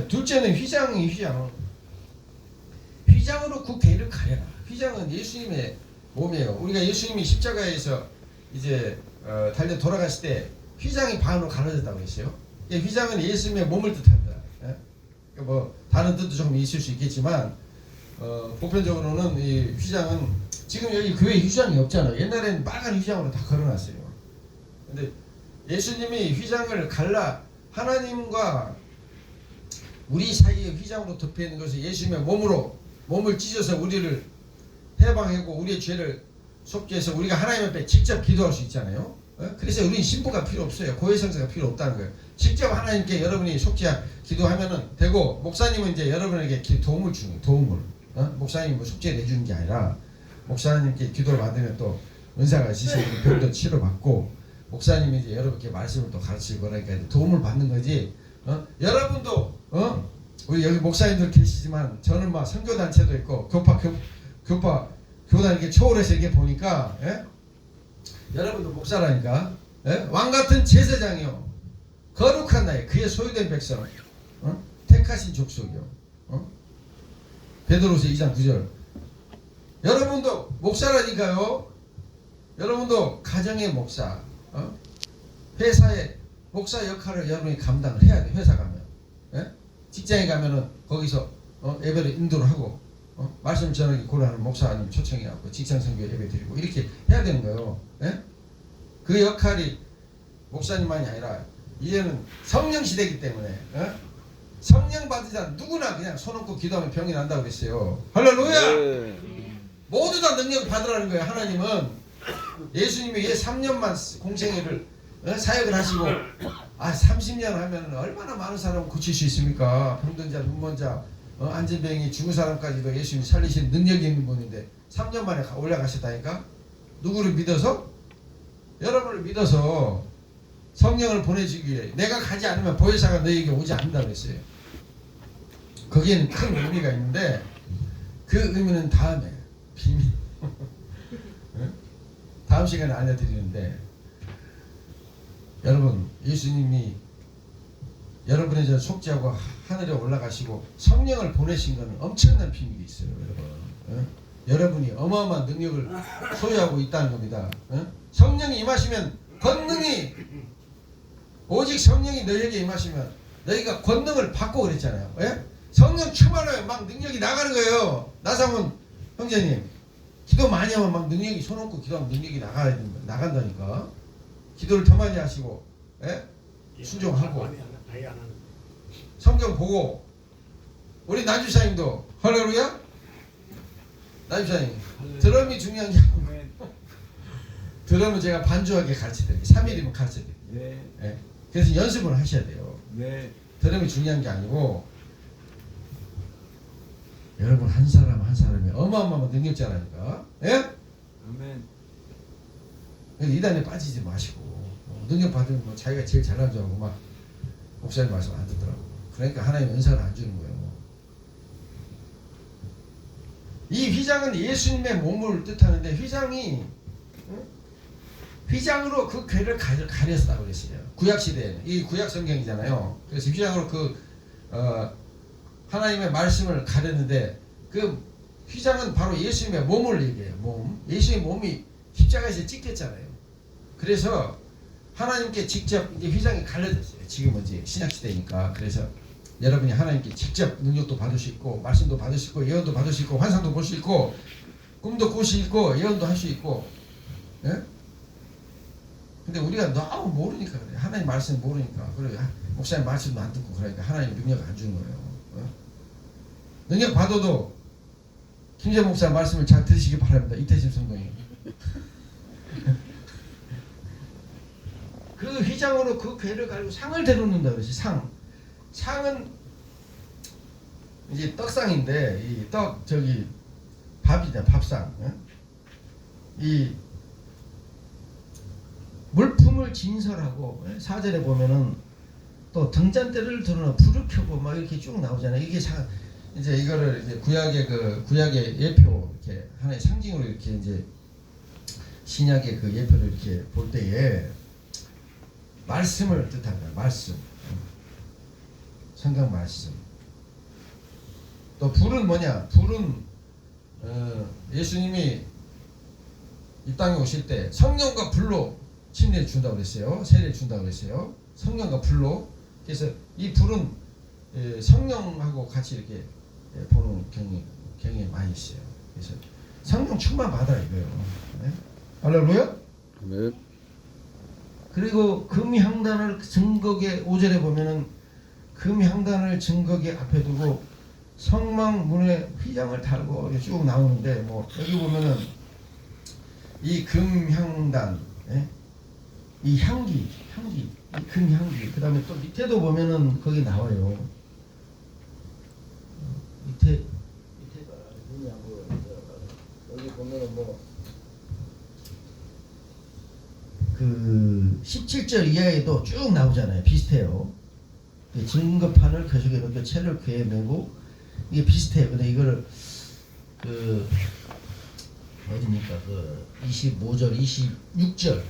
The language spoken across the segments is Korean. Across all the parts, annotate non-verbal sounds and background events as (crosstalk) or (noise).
그다음에 둘째는 휘장이 휘장. 휘장으로 그 괴를 가려라. 휘장은 예수님의 몸이에요. 우리가 예수님이 십자가에서 이제 어, 달려 돌아갔을 때 휘장이 반으로 갈라졌다고 했어요. 이 휘장은 예수님의 몸을 뜻합니다. 예? 그러니까 뭐 다른 뜻도 조금 있을 수 있겠지만 어, 보편적으로는 이 휘장은 지금 여기 교회 휘장이 없잖아요. 옛날에는 빨간 휘장으로 다 걸어놨어요. 근데 예수님이 휘장을 갈라 하나님과 우리 사이에 휘장으로 덮여 있는 것을 예수님의 몸으로 몸을 찢어서 우리를 해방하고 우리의 죄를 속죄해서 우리가 하나님 앞에 직접 기도할 수 있잖아요. 어? 그래서 우리는 신부가 필요 없어요. 고해성사가 필요 없다는 거예요. 직접 하나님께 여러분이 속죄 기도하면은 되고 목사님은 이제 여러분에게 기- 도움을 주는. 도움을. 어? 목사님이 뭐 속죄를 해주는 게 아니라 목사님께 기도를 받으면 또 은사가 있으시고 병도 치료받고 목사님이 이제 여러분께 말씀을 또 가르치고 그러니까 도움을 받는 거지. 어? 여러분도 어? 우리 여기 목사님들 계시지만 저는 막 선교 단체도 있고 교파 교, 교파 교단 이렇게 초월해서 이렇게 보니까 예? 여러분도 목사라니까 예? 왕 같은 제사장이요 거룩한 나이 그의 소유된 백성 어? 택하신 족속이요 어? 베드로서 2장 9절 여러분도 목사라니까요 여러분도 가정의 목사 어? 회사의 목사 역할을 여러분이 감당을 해야 돼 회사 가면 예? 직장에 가면은 거기서 어? 예배를 인도를 하고 어? 말씀 전하기 고려하는 목사님 초청해갖고 직장 선교 예배 드리고 이렇게 해야 되는 거예요. 예? 그 역할이 목사님만이 아니라 이제는 성령 시대이기 때문에 예? 성령 받으자 누구나 그냥 손 얹고 기도하면 병이 난다고 그랬어요. 할렐루야! 네. 모두 다 능력 받으라는 거예요. 하나님은 예수님이 예 3년만 공생애를 어? 사역을 하시고 아 30년 하면 얼마나 많은 사람을 고칠 수 있습니까? 병든 자, 눈먼 자, 어? 안진병이 죽은 사람까지도 예수님이 살리신 능력이 있는 분인데 3년 만에 가- 올라가셨다니까? 누구를 믿어서? 여러분을 믿어서 성령을 보내주기 위해 내가 가지 않으면 보혜사가 너에게 오지 않는다 그랬어요. 거기에는 큰 의미가 있는데 그 의미는 다음에 비밀. (laughs) 응? 다음 시간에 알려드리는데 여러분 예수님이 여러분의 저 속죄하고 하늘에 올라가시고 성령을 보내신 것은 엄청난 비밀이 있어요, 여러분. 응? 여러분이 어마어마한 능력을 소유하고 있다는 겁니다. 응? 성령이 임하시면 권능이 오직 성령이 너에게 임하시면 너희가 권능을 받고 그랬잖아요. 예? 성령 충만하면 막 능력이 나가는 거예요. 나상훈 형제님, 기도 많이 하면 막 능력이 손 얹고 기도하면 능력이 나가야 된다, 나간다니까. 기도를 더 많이 하시고, 예? 순종하고. 안 하는. 성경 보고 우리 나주사님도 할렐루야 나주사님 드럼이 중요한 게 (laughs) 드럼은 제가 반주하게 가르쳐드릴게요 3일이면 가르쳐드릴게요 네. 예. 그래서 연습을 하셔야 돼요 네. 드럼이 중요한 게 아니고 여러분 한 사람 한 사람이 어마어마한 능력자라니까 예? 아멘. 이단에 빠지지 마시고 어, 능력 받으면 뭐 자기가 제일 잘난 줄 알고 막 목사님 말씀 안 듣더라고. 그러니까 하나님 은사를 안 주는 거예요 이 휘장은 예수님의 몸을 뜻하는데 휘장이 응? 휘장으로 그 괴를 가렸다고 그랬어요. 구약 시대에는. 이 구약 성경이잖아요. 그래서 휘장으로 그 어, 하나님의 말씀을 가렸는데 그 휘장은 바로 예수님의 몸을 얘기해요 몸. 예수님의 몸이 십자가에서 찍혔잖아요. 그래서 하나님께 직접 이제 휘장이 갈라졌어요. 지금은 이제 신약 시대니까. 그래서 여러분이 하나님께 직접 능력도 받을 수 있고 말씀도 받을 수 있고 예언도 받을 수 있고 환상도 볼 수 있고 꿈도 꿀 수 있고 예언도 할 수 있고. 예? 근데 우리가 너무 모르니까 그래. 하나님 말씀 모르니까. 그래. 아, 목사님 말씀도 안 듣고 그러니까 하나님 능력 안 주는 거예요. 어? 능력 받아도 김재 목사 말씀을 잘 들으시기 바랍니다. 이태심 성도님. 그 휘장으로 그 괴를 가지고 상을 대놓는다 그러지 상. 상은 이제 떡상인데 이 떡 저기 밥이냐 밥상. 어? 이 물품을 진설하고 예? 사절에 보면은 또 등잔대를 들어놓 불을 켜고 막 이렇게 쭉 나오잖아요. 이게 사, 이제 이거를 이제 구약의 그 구약의 예표 이렇게 하나의 상징으로 이렇게 이제 신약의 그 예표를 이렇게 볼 때에 말씀을 뜻합니다. 말씀. 성경 말씀. 또 불은 뭐냐? 불은 어, 예수님이 이 땅에 오실 때 성령과 불로 침례를 준다고 그랬어요. 세례를 준다고 그랬어요. 성령과 불로. 그래서 이 불은 예, 성령하고 같이 이렇게 예, 보는 경이 경이 많이 있어요. 그래서 성령 충만 받아 이거요. 네? 할렐루야. 네. 그리고 금향단을 증거계 5절에 보면은 금향단을 증거계 앞에 두고 성막 문에 휘장을 달고 쭉 나오는데 뭐 여기 보면은 이 금향단 예? 이 향기 향기 이 금향기. 그 다음에 또 밑에도 보면은 거기 나와요. 어, 밑에 밑에가 여기 보면은 뭐 그 17절 이하에도 쭉 나오잖아요. 비슷해요. 그 증거판을 계속 이렇게 채를 괴에 메고 이게 비슷해요. 근데 이거를 그 어디니까 그 25절, 26절,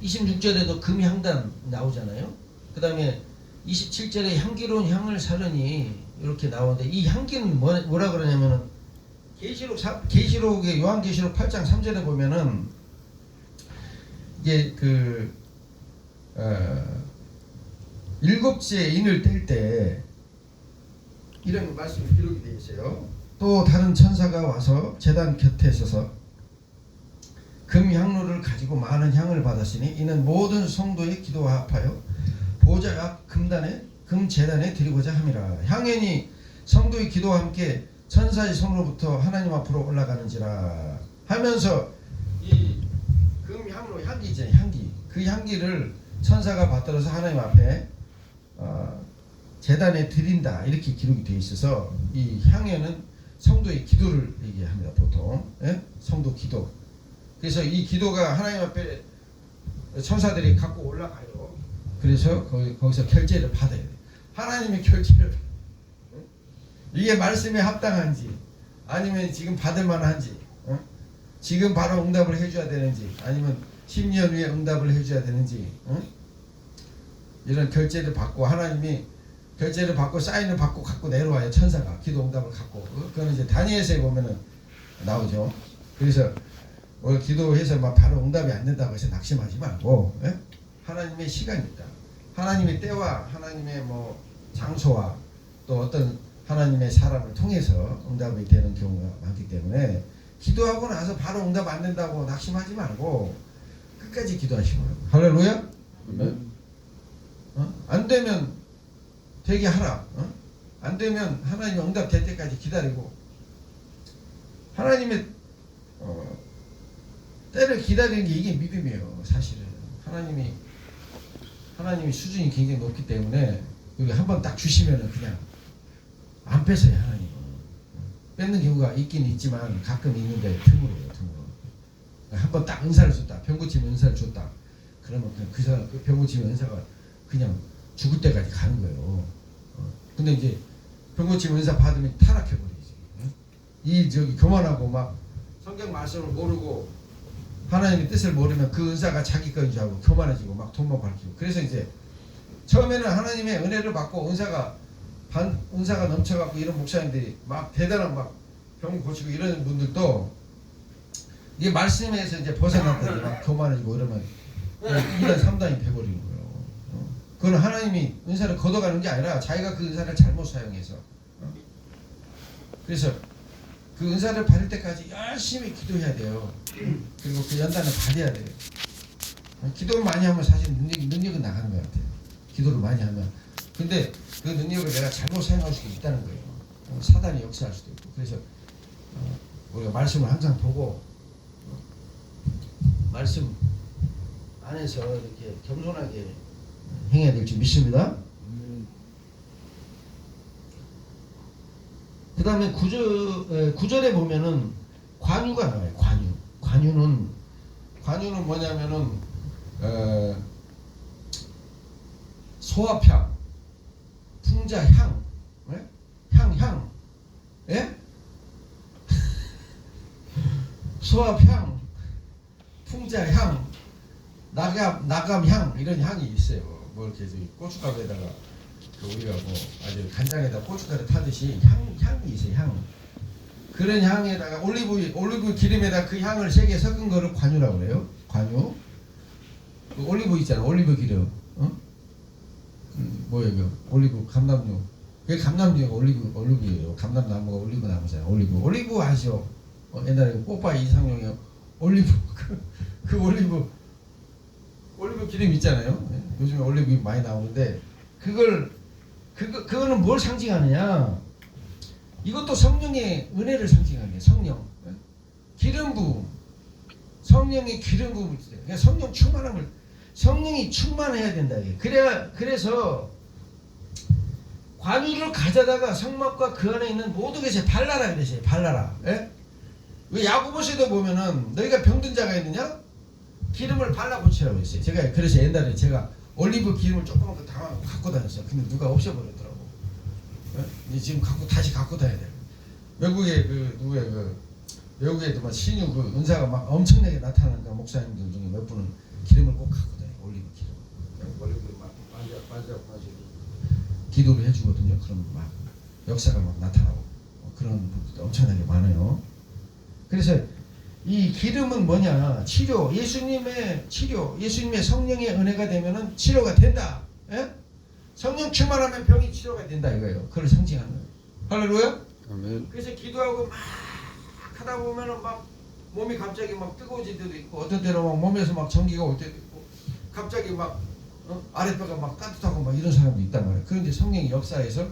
26절에도 금향단 나오잖아요. 그 다음에 27절에 향기로운 향을 사르니 이렇게 나오는데 이 향기는 뭐, 뭐라 그러냐면은 계시록 사- 계시록의 요한계시록 8장 3절에 보면은 이게 그 어, 일곱째 인을 뗄 때 이런 말씀이 기록이 되어 있어요. 또 다른 천사가 와서 제단 곁에 서서 금향로를 가지고 많은 향을 받았으니 이는 모든 성도의 기도와 합하여 보좌 앞 금단에 금제단에 드리고자 함이라 향연이 성도의 기도와 함께 천사의 손으로부터 하나님 앞으로 올라가는지라 하면서 이 금향로 향기. 그 향기를 천사가 받들어서 하나님 앞에 어, 재단에 드린다. 이렇게 기록이 되어 있어서 이 향에는 성도의 기도를 얘기합니다 보통. 예? 성도 기도. 그래서 이 기도가 하나님 앞에 천사들이 갖고 올라가요. 그래서 거기, 거기서 결제를 받아야 돼 하나님의 결제를 예? 이게 말씀에 합당한지 아니면 지금 받을 만한지 어? 지금 바로 응답을 해줘야 되는지 아니면 10년 후에 응답을 해줘야 되는지 응? 이런 결제를 받고 하나님이 결제를 받고 사인을 받고 갖고 내려와요 천사가 기도 응답을 갖고 어? 그거는 이제 다니엘서에 보면은 나오죠 그래서 뭐 기도해서 막 바로 응답이 안 된다고 해서 낙심하지 말고 예? 하나님의 시간이 있다 하나님의 때와 하나님의 뭐 장소와 또 어떤 하나님의 사람을 통해서 응답이 되는 경우가 많기 때문에 기도하고 나서 바로 응답 안 된다고 낙심하지 말고 끝까지 기도하시고 할렐루야? 아멘. 어? 안 되면 되게 하라. 어? 안 되면 하나님 응답 될 때까지 기다리고. 하나님의 어, 때를 기다리는 게 이게 믿음이에요 사실은. 하나님이 하나님이 수준이 굉장히 높기 때문에 여기 한 번 딱 주시면은 그냥 안 뺏어요 하나님은 뺏는 경우가 있긴 있지만 가끔 있는데 드물어요 드물어 한번 딱 은사를 줬다. 병고침 은사를 줬다. 그러면 그냥 그 사람 그 병고침 은사가 그냥 죽을 때까지 가는 거예요. 어. 근데 이제 병고침 은사 받으면 타락해 버리지. 응? 이 저기 교만하고 막 성경 말씀을 모르고 하나님의 뜻을 모르면 그 은사가 자기 거인 줄 알고 교만해지고 막 돈만 밝히고. 그래서 이제 처음에는 하나님의 은혜를 받고 은사가 반 은사가 넘쳐갖고 이런 목사님들이 막 대단한 막 병 고치고 이런 분들도 이게 말씀에서 이제 벗어났다 이제 막 교만해지고 이러면 그냥 2단 3단이 돼버리는 거예요. 어? 그건 하나님이 은사를 걷어가는 게 아니라 자기가 그 은사를 잘못 사용해서 어? 그래서 그 은사를 받을 때까지 열심히 기도해야 돼요. 그리고 그 연단을 받아야 돼요. 어? 기도를 많이 하면 사실 능력이, 능력은 나가는 것 같아요. 기도를 많이 하면. 근데 그 능력을 내가 잘못 사용할 수도 있다는 거예요. 어, 사단이 역사할 수도 있고. 그래서 어, 우리가 말씀을 항상 보고 어, 말씀 안에서 이렇게 겸손하게 행해야 될 줄 믿습니다. 그 다음에 구절, 구절에 보면은 관유가 나와요. 관유. 관유는, 관유는 뭐냐면은, 어, 소합향, 풍자향, 예? 향, 향, 예? (laughs) 소합향, 풍자향, 나감, 나감향, 이런 향이 있어요. 뭐 이렇게 고춧가루에다가 그 우리가 뭐 아주 간장에다 고춧가루 타듯이 향 향이 있어요 향. 그런 향에다가 올리브 올리브 기름에다 그 향을 세게 섞은 거를 관유라고 그래요. 관유. 그 올리브 있잖아 올리브 기름. 어? 그 뭐예요 그 올리브 감남류. 그게 감남류가 올리브 올리브예요. 감남 나무가 올리브 나무잖아. 올리브 올리브 아시죠? 어, 옛날에 뽀빠 이상용이 올리브 (laughs) 그, 그 올리브 올리브 기름 있잖아요. 예, 요즘에 올리브 많이 나오는데 그걸 그거 그거는 뭘 상징하느냐? 이것도 성령의 은혜를 상징하는 거예요. 성령 예? 기름 부음 성령의 기름 부음을. 그러니까 성령 충만함을 성령이 충만해야 된다 이게. 그래야 그래서 관유를 가져다가 성막과 그 안에 있는 모든 것에 발라라 그러세요. 발라라. 예? 왜 야고보서도 보면은 너희가 병든 자가 있느냐? 기름을 발라 붙이라고 했어요. 제가 그래서 옛날에 제가 올리브 기름을 거 담아 갖고 다녔어요. 근데 누가 없애버렸더라고. 예? 이제 지금 갖고 다시 갖고 다녀야 돼. 외국에 그 누구야 그 외국에도 막 신유 그 은사가 막 엄청나게 나타나는 그 목사님들 중에 몇 분은 기름을 꼭 갖고 다녀. 올리브 기름. 올리브 막 만져 만져 가지고 기도를 해주거든요. 그러면 막 역사가 막 나타나고 어, 그런 분들도 엄청나게 많아요. 그래서 이 기름은 뭐냐? 치료. 예수님의 치료. 예수님의 성령의 은혜가 되면은 치료가 된다. 예? 성령 충만하면 병이 치료가 된다 이거예요. 그걸 상징하는 거예요. 할렐루야. 아멘. 그래서 기도하고 막 하다 보면은 막 몸이 갑자기 막 뜨거워질 때도 있고 어떤 때는 막 몸에서 막 전기가 올 때도 있고 갑자기 막 어? 아랫배가 막 따뜻하고 막 이런 사람도 있단 말이에요. 그런데 성령의 역사에서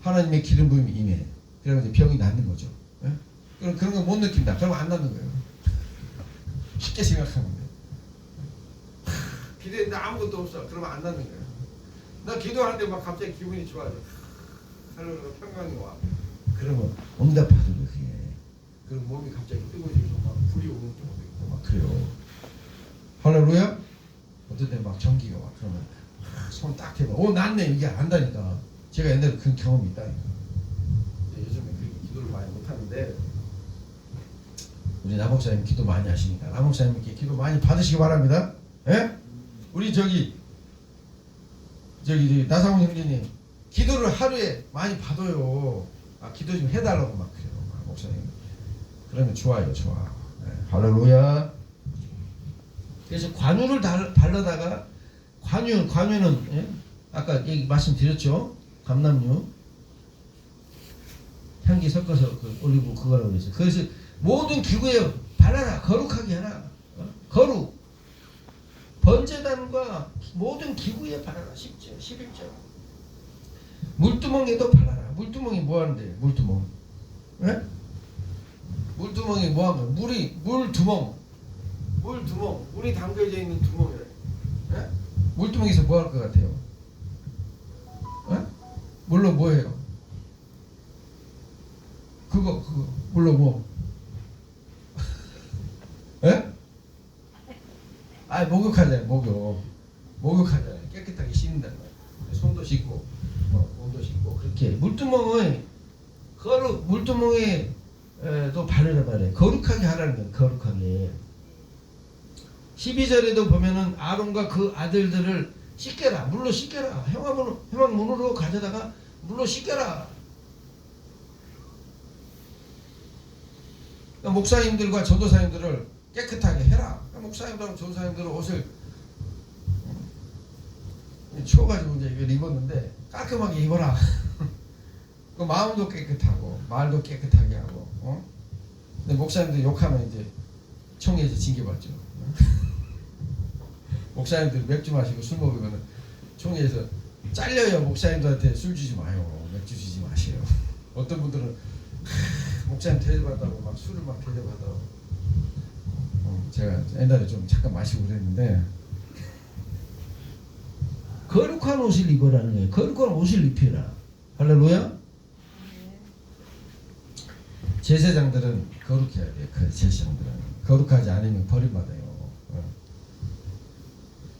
하나님의 기름 부음이 임해. 그러면 이제 병이 낫는 거죠. 예? 그럼 그런 거 못 느낀다. 그러면 안 낫는 거예요. 쉽게 생각하는데. 기도했는데 아무것도 없어. 그러면 안 낫는 거예요. 나 기도하는데 막 갑자기 기분이 좋아져. 하늘로 평강이 와. 그러면 응답하더래 그게. 그럼 몸이 갑자기 뜨거워지고 막 불이 오는 경우도 있고 막 그래요. 할렐루야. 어떤 때막 전기가 와 그러면 손 딱 대고 오 낫네 이게 안다니까. 제가 옛날에 그런 경험이 있다니까. 요즘에 그 기도를 많이 못 하는데 우리 남 목사님 기도 많이 하시니까 남 목사님께 기도 많이 받으시기 바랍니다. 예? 우리 저기 저기 나상훈 형제님 기도를 하루에 많이 받아요. 아 기도 좀 해달라고 막 그래요. 막 목사님. 그러면 좋아요, 좋아. 예, 할렐루야. 그래서 관유를 달, 달라다가 관유 관유는 예? 아까 얘기 말씀드렸죠. 감남류 향기 섞어서 그 올리브 그거라고 그랬어요. 그래서 모든 기구에 발라라. 거룩하게 하라. 어? 거룩. 번제단과 모든 기구에 발라라. 10절 11절. 물두멍에도 발라라. 물두멍이 뭐 하는데? 물두멍. 예? 물두멍이 뭐 거야 물이 물두멍. 물두멍. 물이 담겨져 있는 두멍이래. 예? 물두멍에서 뭐 할 것 같아요? 예? 물로 뭐 해요? 그거 그거. 물로 뭐 예? 아 목욕하잖아요 목욕. 목욕하잖아요 깨끗하게 씻는다는 거예요 손도 씻고 뭐 몸도 씻고 그렇게. 물두멍을 거룩 물두멍에 또 바르라 말해 거룩하게 하라는 거예요 거룩하게. 12절에도 보면은 아론과 그 아들들을 씻겨라 물로 씻겨라. 형화문, 형화문으로 가져다가 물로 씻겨라. 그러니까 목사님들과 전도사님들을 깨끗하게 해라. 목사님들하고 전도사님들은 옷을 음, 추워가지고 이제 이걸 입었는데 깔끔하게 입어라. (laughs) 그 마음도 깨끗하고 말도 깨끗하게 하고. 어? 근데 목사님들 욕하면 이제 총회에서 징계받죠. (laughs) 목사님들 맥주 마시고 술 먹으면 총회에서 잘려요. 목사님들한테 술 주지 마요. 맥주 주지 마세요. (laughs) 어떤 분들은 목사님 대접받다고 막 술을 막 대접하다고 어, 제가 옛날에 좀 잠깐 마시고 그랬는데 거룩한 옷을 입으라는 거예요. 거룩한 옷을 입혀라. 할렐루야. 제사장들은 거룩해야 돼요. 그 제사장들은 거룩하지 않으면 버림받아요. 어.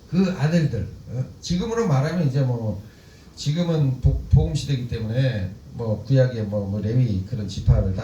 그 아들들 어? 지금으로 말하면 이제 뭐 지금은 복, 복음 시대이기 때문에 뭐 구약의 뭐, 뭐 레위 그런 지파를 다